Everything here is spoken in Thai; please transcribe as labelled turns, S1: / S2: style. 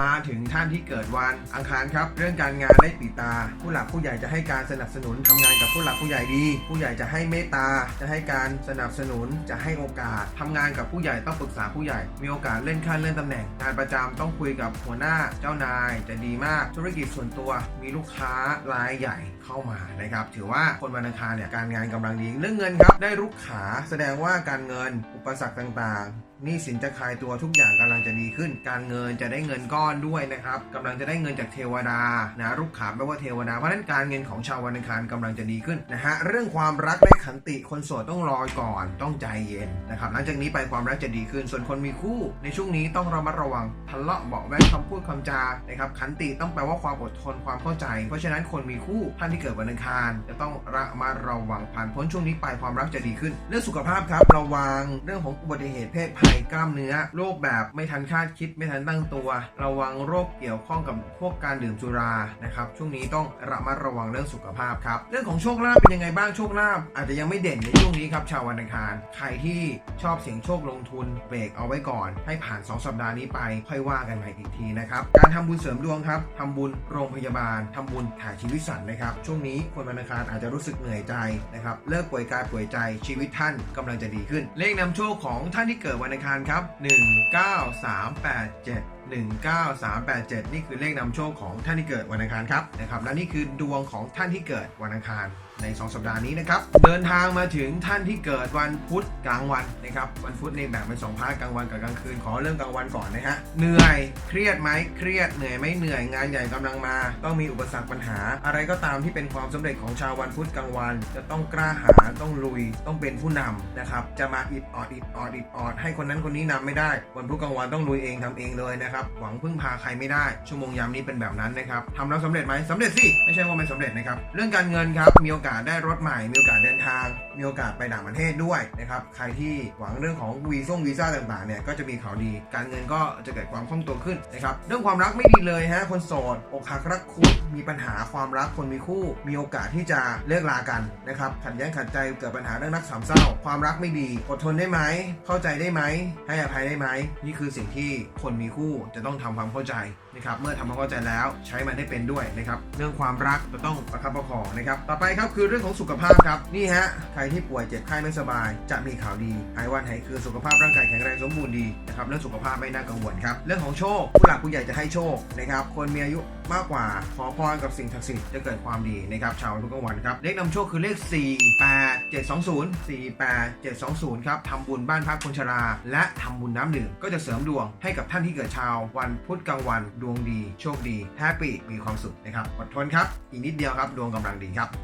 S1: มาถึงท่านที่เกิดวันอังคารครับ เรื่องการงานได้ปีตา ผู้หลักผู้ใหญ่จะให้การสนับสนุนทำงานกับผู้หลักผู้ใหญ่ดี ผู้ใหญ่จะให้เมตตา จะให้การสนับสนุน จะให้โอกาสทำงานกับผู้ใหญ่ต้องปรึกษาผู้ใหญ่ มีโอกาสเลื่อนขั้นเลื่อนตำแหน่ง งานประจำต้องคุยกับหัวหน้าเจ้านายจะดีมาก ธุรกิจส่วนตัว มีลูกค้ารายใหญ่เข้ามานะครับ ถือว่าคนวันอังคารเนี่ยการงานกำลังดี เรื่องเงินครับ ได้รุกขาแสดงว่าการเงินอุปสรรคต่างๆ หนี้สินจะคลายตัวทุกอย่างกำลังจะดีขึ้น การเงินจะได้เงินก้อนด้วยนะครับกำลังจะได้เงินจากเทวดานะรุกขาแปลว่าเทวดาเพราะนั้นการเงินของชาววันอังคารกำลังจะดีขึ้นนะฮะเรื่องความรักได้ขันติคนโสดต้องรอก่อนต้องใจเย็นนะครับหลังจากนี้ไปความรักจะดีขึ้น ส่วนคนมีคู่ ในช่วงนี้ต้องระมัดระวังทะเลาะเบาะแว้งคำพูดคำจานะครับขันติต้องแปลว่าความอดทนความเข้าใจ เพราะฉะนั้นคนมีคู่ท่านที่เกิดวันอังคารจะต้องระมัดระวังผ่านพ้นช่วงนี้ไปความรักจะดีขึ้น เรื่องสุขภาพครับระวังเรื่องของอุบัติเหตุเพศภัยกล้ามเนื้อโรคแบบไม่ทันคาดคิดไม่ทันตั้งตัว ระวังโรคเกี่ยวข้องกับพวกการดื่มสุรานะครับช่วงนี้ต้องระมัดระวังเรื่องสุขภาพครับเรื่องของโชคลาภเป็นยังไงบ้างโชคลาภอาจจะยังไม่เด่นในช่วงนี้ครับชาววันอังคารใครที่ชอบเสี่ยงโชคลงทุนเบรกเอาไว้ก่อน ให้ผ่าน 2 สัปดาห์นี้ไปค่อยว่ากันใหม่อีกทีนะครับการทำบุญเสริมดวงครับทำบุญโรงพยาบาลทำบุญถ่ายชีวิตสัตว์นะครับช่วงนี้คนวันอังคารอาจจะรู้สึกเหนื่อยใจนะครับเลิกป่วยกายป่วยใจชีวิตท่านกำลังจะดีขึ้น เลขนำโชคของท่านที่เกิดวันอังคารครับ 19387 19387 นี่คือเลขนำโชคของท่านที่เกิดวันอังคารครับนะครับและนี่คือดวงของท่านที่เกิดวันอังคารใน 2 สัปดาห์นี้นะครับเดินทางมาถึงท่านที่เกิดวันพุธกลางวันนะครับวันพุธในแบ่งเป็นสองพาร์ทกลางวันกับกลางคืนขอเริ่มกลางวันก่อนนะฮะเหนื่อยเครียดไหมเครียดเหนื่อยไหม่เหนื่อยงานใหญ่กำลังมา ต้องมีอุปสรรคปัญหา อะไรก็ตามที่เป็นความสำเร็จของชาววันพุธกลางวัน จะต้องกล้าหาญต้องลุยต้องเป็นผู้นำนะครับจะมาอิดออดอิดออดอิดออดให้คนนั้นคนนี้นำไม่ได้ วันพุธกลางวันต้องลุยเองทำเองเลยนะครับหวังพึ่งพาใครไม่ได้ ชั่วโมงยามนี้เป็นแบบนั้นนะครับทำแล้วสำเร็จไหมสำเร็จสิ ไม่ใช่ว่าไม่สำเร็จนะครับ เรื่องการเงินครับ มีโอกาสได้รถใหม่ มีโอกาสเดินทาง มีโอกาสไปต่างประเทศด้วยนะครับ ใครที่หวังเรื่องของวีซ่งวีซ่าต่างๆ เนี่ย ก็จะมีข่าวดี การเงินก็จะเกิดความคล่องตัวขึ้นนะครับ เรื่องความรักไม่ดีเลยฮะ คนโสด อกหักรักคุดมีปัญหาความรักคนมีคู่ มีโอกาสที่จะเลิกลากันนะครับ ขัดแย้งขัดใจ เกิดปัญหาเรื่องรักสามเศร้า ความรักไม่ดี อดทนได้ไหม เข้าใจได้ไหม ให้อภัยได้ไหม นี่คือสิ่งที่คนมีคู่จะต้องทำความเข้าใจนะครับเมื่อทำความเข้าใจแล้วใช้มันให้เป็นด้วยนะครับเรื่องความรักจะต้องประคับประคองนะครับต่อไปครับคือเรื่องของสุขภาพครับนี่ฮะใครที่ป่วยเจ็บไข้ไม่สบาย จะมีข่าวดีหายวันหายคืนสุขภาพร่างกายแข็งแรงสมบูรณ์ดีนะครับเรื่องสุขภาพไม่น่ากังวลครับเรื่องของโชคผู้หลักผู้ใหญ่จะให้โชคนะครับคนมีอายุมากกว่าขอพรกับสิ่งศักดิ์สิทธิ์จะเกิดความดีนะครับชาววันพุธกลางวันครับเลขนำโชคคือเลข 4 8 7 2 0 4 8 7 2 0ครับทำบุญบ้านพักคนชรา และทำบุญน้ำดื่มก็จะเสริมดวงให้กับท่านที่เกิดชาววันพุธกลางวันดวงดี โชคดีแฮปปี้มีความสุขนะครับอดทนครับ อีกนิดเดียวครับ ดวงกำลังดีครับ